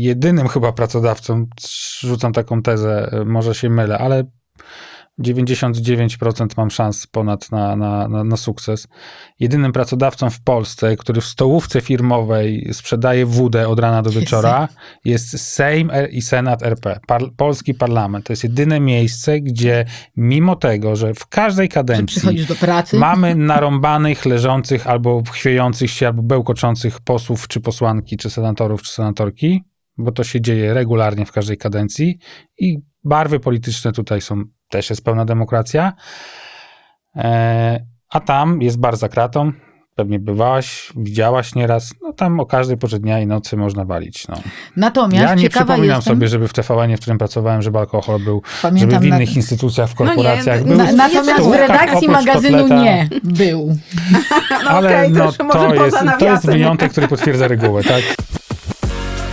jedynym chyba pracodawcą, rzucam taką tezę, może się mylę, ale 99% mam szans ponad na, na, na, na sukces. Jedynym pracodawcą w Polsce, który w stołówce firmowej sprzedaje wódę od rana do wieczora, jest Sejm i Senat RP, par, polski parlament. To jest jedyne miejsce, gdzie mimo tego, że w każdej kadencji mamy narąbanych, leżących albo chwiejących się, albo bełkoczących posłów, czy posłanki, czy senatorów, czy senatorki, bo to się dzieje regularnie w każdej kadencji i barwy polityczne tutaj są, też jest pełna demokracja. E, a tam jest bar za kratą, pewnie bywałaś, widziałaś nieraz, no tam o każdej porze dnia i nocy można walić. No. Natomiast Ja nie przypominam jestem, sobie, żeby w TVN, w którym pracowałem, żeby alkohol był, Pamiętam żeby w na- innych instytucjach, w No nie, korporacjach no- był. na, natomiast w redakcji magazynu kotleta. nie był. No Ale okej, no, już może to, jest, to jest wyjątek, który potwierdza regułę, tak?